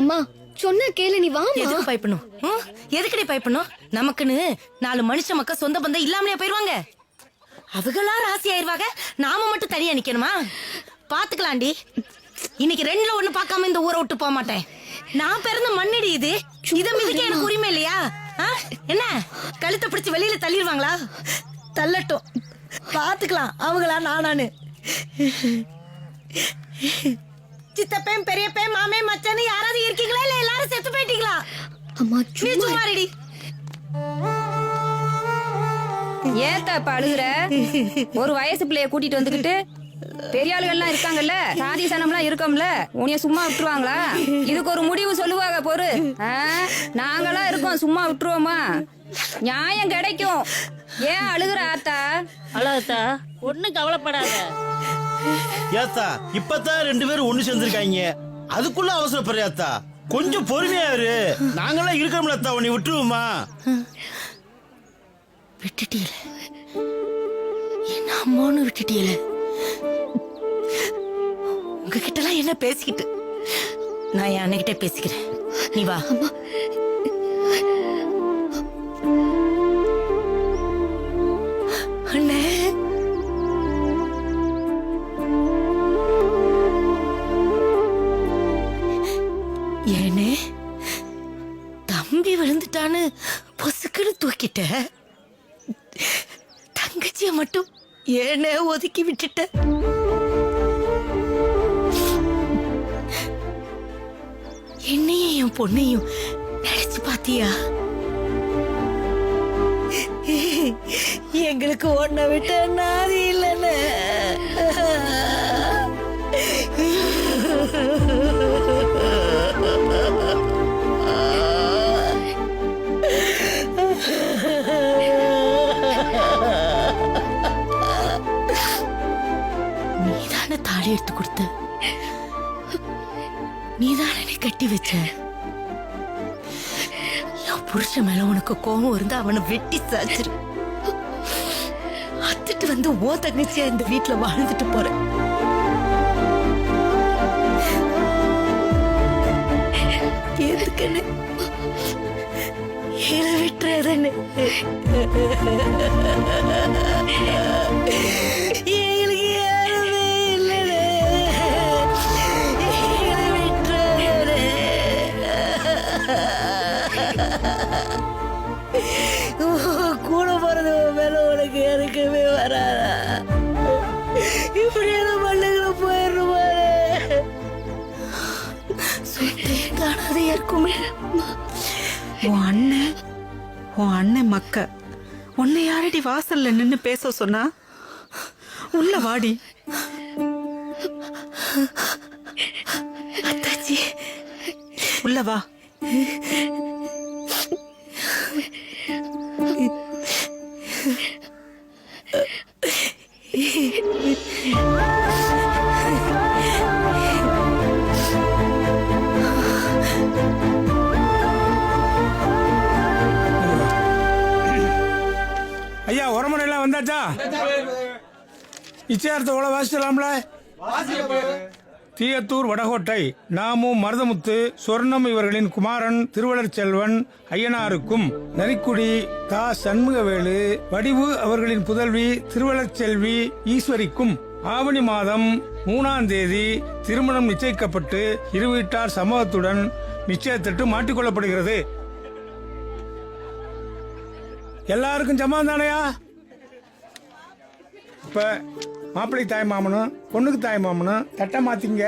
அம்மா சொன்ன கேளு நீ வாமா எதுக்கு பயப்படணும்? ம்? எதுக்குடி பயப்படணும்? நமக்குன்னு நாலு மனுஷ மக்கள் சொந்த பந்தம் இல்லாமலே போயிருவாங்க. அவங்களா ராசி ஆயிருவாங்க நாம மட்டும் தனியா நிக்கணுமா? பாத்துக்கலாம்டி இன்னைக்கு ரெண்டுல ஒண்ணு பார்க்காம இந்த ஊரை விட்டு போக மாட்டேன். நான் பிறந்த மண்ணடி இது. இத மிதிக்க எனக்கு உரிமை இல்லையா? என்ன? கழுத்தை பிடிச்சு வெளியில தள்ளிடுவாங்களா? தள்ளட்டும். பாத்துக்கலாம். அவங்களா நானானு சித்தப்பேன் பெரியப்பேன் மாமே மச்சான்னு யாராவது இருக்கீங்களா? இல்ல எல்லாரும் செத்து போயிட்டீங்களா? அம்மா சும்மா ரெடி ஏத்தா இப்ப அழுகுற? ஒரு வயசு பிள்ளைய கூட்டிட்டு வந்துகிட்டு பெரிய ஆளுகள்லாம் இருக்காங்கல்ல சாதி சனம்லாம் இருக்கோம்ல உன்னைய சும்மா விட்டுருவாங்களா? இதுக்கு ஒரு முடிவு சொல்லுவாங்க பொறு? நாங்களாம் இருக்கோம் சும்மா விட்டுருவோமா? நியாயம் கிடைக்கும். ஏன் அழுகுற ஆத்தா? அழாதா ஒன்னும் கவலைப்படாத. ஏத்தா இப்பதான் ரெண்டு பேரும் ஒண்ணு சேர்ந்திருக்காங்க அதுக்குள்ள அவசரப்படுறியாத்தா? கொஞ்சம் பொறுமையா இரு. நாங்கெல்லாம் இருக்கிறோம்ல அத்தா உன்னை விட்டுருவோமா? விட்டுட்டீல என்ன அம்மான்னு விட்டுட்டீல உங்ககிட்ட எல்லாம் என்ன பேசிக்கிட்டு? நான் என் அண்ணகிட்ட பேசிக்கிறேன். நீ வா. அண்ணே ஏனே? தம்பி விழுந்துட்டான்னு பொசுக்குன்னு தூக்கிட்ட. தங்கச்சிய மட்டும் ஏனே ஒதுக்கி விட்டுட்ட. என்னையும் என் பொண்ணையும் நினைச்சு பாத்தியா? எங்களுக்கு ஒன்ன விட்ட நாதி இல்லைன்னு எடுத்து கொடுத்த. நீதானே என்னை கட்டி வச்ச? என் புருஷன் மேல உனக்கு கோபம் இருந்தா அவனை வெட்டி சாச்சிரு. அத்துட்டு வந்து ஓ தங்கச்சியா இந்த வீட்டுல வாழ்ந்துட்டு போறேன் எதுக்குன்னு? இதை விட்டுறதுன்னு. கூட போறது மேல உனக்கு எனக்குமே வராதா? இப்படியான மண்ணுகளை போயிடுவாரு சுத்தே காணாத இருக்குமே உன் அண்ணன் உன் அண்ணன் மக்க. உன்னை யாரடி வாசல்ல நின்னு பேச சொன்னா? உள்ள வாடி. உள்ள வா. ஐயா உரமனை எல்லாம் வந்தாச்சா. நிச்சயார்த்த உள்ள வாசிச்சலாம்ல தீயத்தூர் வடகோட்டை நாமு மருதமுத்து சொர்ணம் இவர்களின் குமாரன் திருவளர் செல்வன் ஐயனாருக்கும் நரிக்குடி தா. சண்முகவேலு வடிவு அவர்களின் புதல்வி திருவளர் செல்வி ஈஸ்வரிக்கும் ஆவணி மாதம் மூணாம் தேதி திருமணம் நிச்சயிக்கப்பட்டு இருவீட்டார் சமூகத்துடன் நிச்சயத்திட்டு மாட்டிக்கொள்ளப்படுகிறது. எல்லாருக்கும் ஜமான் தானையா? இப்போ மாப்பிள்ளை தாய் மாமனும் பொண்ணுக்கு தாய் மாமனும் தட்டை மாத்திங்க